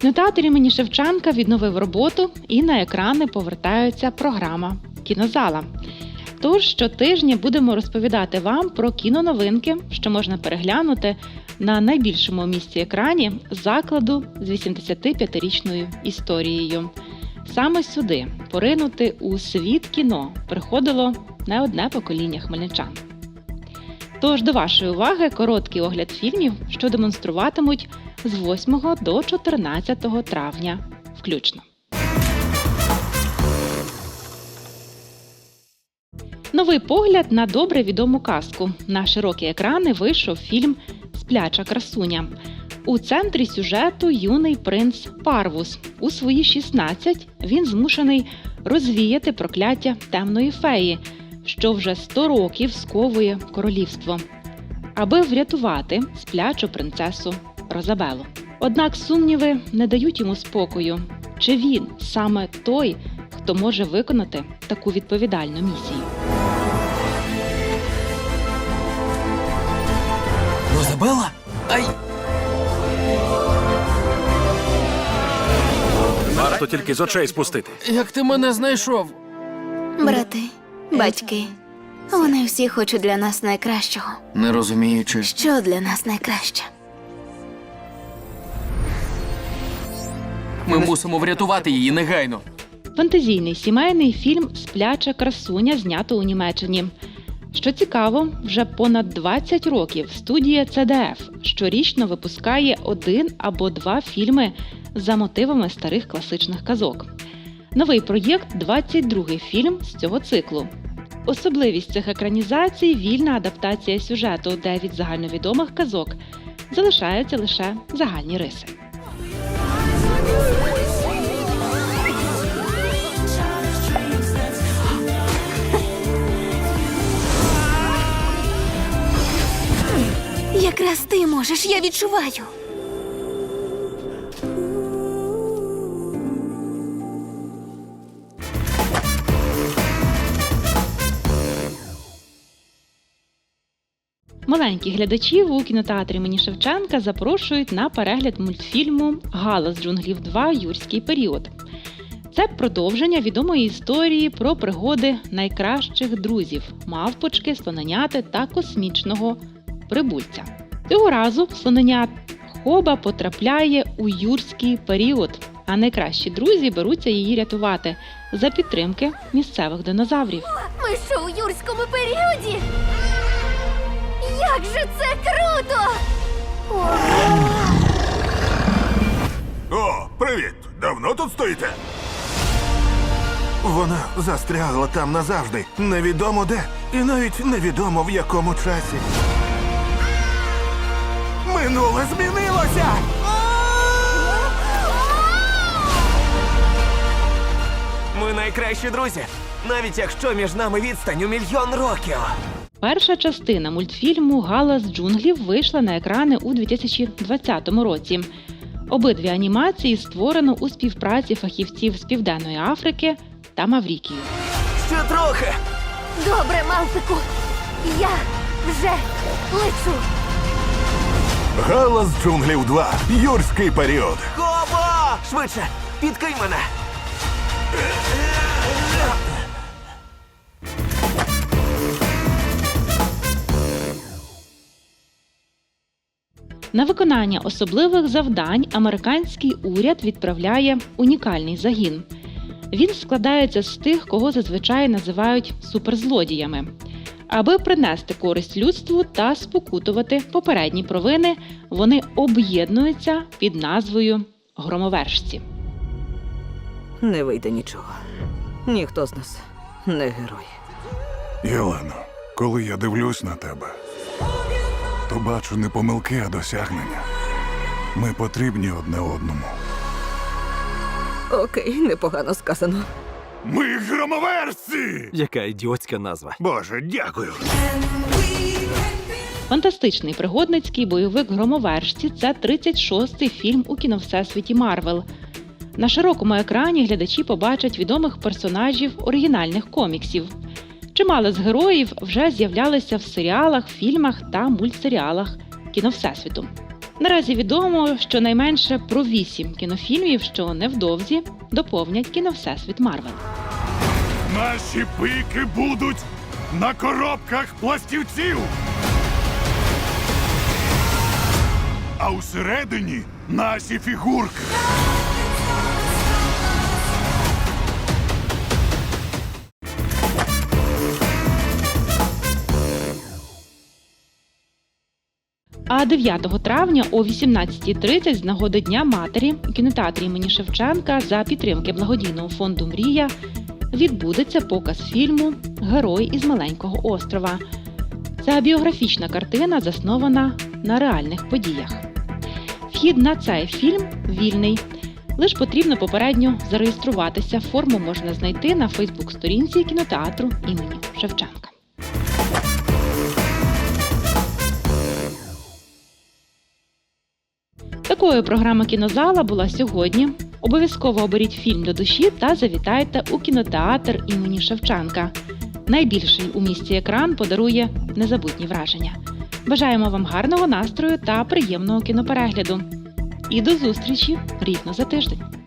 Кінотеатр імені Шевченка відновив роботу і на екрани повертається програма Кінозала. Тож щотижня будемо розповідати вам про кіноновинки, що можна переглянути на найбільшому місці екрані закладу з 85-річною історією. Саме сюди поринути у світ кіно приходило не одне покоління хмельничан. Тож до вашої уваги короткий огляд фільмів, що демонструватимуть з 8 до 14 травня включно. Новий погляд на добре відому казку. На широкі екрани вийшов фільм Спляча красуня. У центрі сюжету юний принц Парвус. У свої 16 він змушений розвіяти прокляття темної феї, що вже 100 років сковує королівство, аби врятувати сплячу принцесу Розабелу. Однак сумніви не дають йому спокою. Чи він саме той, хто може виконати таку відповідальну місію? Розабела? Ай! Варто тільки з очей спустити. Як ти мене знайшов? Брати, батьки. Вони всі хочуть для нас найкращого. Не розуміючи. Що для нас найкраще? Ми мусимо врятувати її негайно. Фантазійний сімейний фільм Спляча красуня знято у Німеччині. Що цікаво, вже понад 20 років студія CDF щорічно випускає один або два фільми за мотивами старих класичних казок. Новий проєкт 22-й фільм з цього циклу. Особливість цих екранізацій вільна адаптація сюжету, де від загальновідомих казок залишаються лише загальні риси. Якраз ти можеш, я відчуваю. Маленьких глядачів у кінотеатрі імені Шевченка запрошують на перегляд мультфільму Галас джунглів 2 Юрський період. Це продовження відомої історії про пригоди найкращих друзів мавпочки, слоненяти та космічного прибульця. Цього разу слоненят Хоба потрапляє у юрський період, а найкращі друзі беруться її рятувати за підтримки місцевих динозаврів. Ми що у юрському періоді? Як же це круто! О, привіт! Давно тут стоїте? Вона застрягла там назавжди. Невідомо де. І навіть невідомо в якому часі. Минуле змінилося! Ми найкращі друзі, навіть якщо між нами відстань у мільйон років. Перша частина мультфільму Галас джунглів вийшла на екрани у 2020 році. Обидві анімації створено у співпраці фахівців з Південної Африки та Маврікії. Ще трохи. Добре, мавпику. Я вже лечу. Галас джунглів 2. Юрський період. Хоба! Швидше, підкинь мене. На виконання особливих завдань американський уряд відправляє унікальний загін. Він складається з тих, кого зазвичай називають суперзлодіями. Аби принести користь людству та спокутувати попередні провини, вони об'єднуються під назвою Громовержці. Не вийде нічого. Ніхто з нас не герой. Єлено, коли я дивлюсь на тебе, бачу не помилки, а досягнення. Ми потрібні одне одному. Окей, непогано сказано. Ми громоверці! Яка ідіотська назва. Боже, дякую. Фантастичний пригодницький бойовик Громовержці це 36-й фільм у кіновсесвіті Марвел. На широкому екрані глядачі побачать відомих персонажів оригінальних коміксів. Чимало з героїв вже з'являлися в серіалах, фільмах та мультсеріалах кіновсесвіту. Наразі відомо, що найменше про вісім кінофільмів, що невдовзі доповнять кіновсесвіт Марвел. Наші пики будуть на коробках пластівців. А усередині наші фігурки. А 9 травня о 18.30 з нагоди Дня матері у кінотеатрі імені Шевченка за підтримки благодійного фонду Мрія відбудеться показ фільму Герой із маленького острова. Ця біографічна картина заснована на реальних подіях. Вхід на цей фільм вільний. Лиш потрібно попередньо зареєструватися. Форму можна знайти на Фейсбук-сторінці кінотеатру імені Шевченка. Такою програма кінозала була сьогодні. Обов'язково оберіть фільм до душі та завітайте у кінотеатр імені Шевченка. Найбільший у місті екран подарує незабутні враження. Бажаємо вам гарного настрою та приємного кіноперегляду. І до зустрічі рівно за тиждень.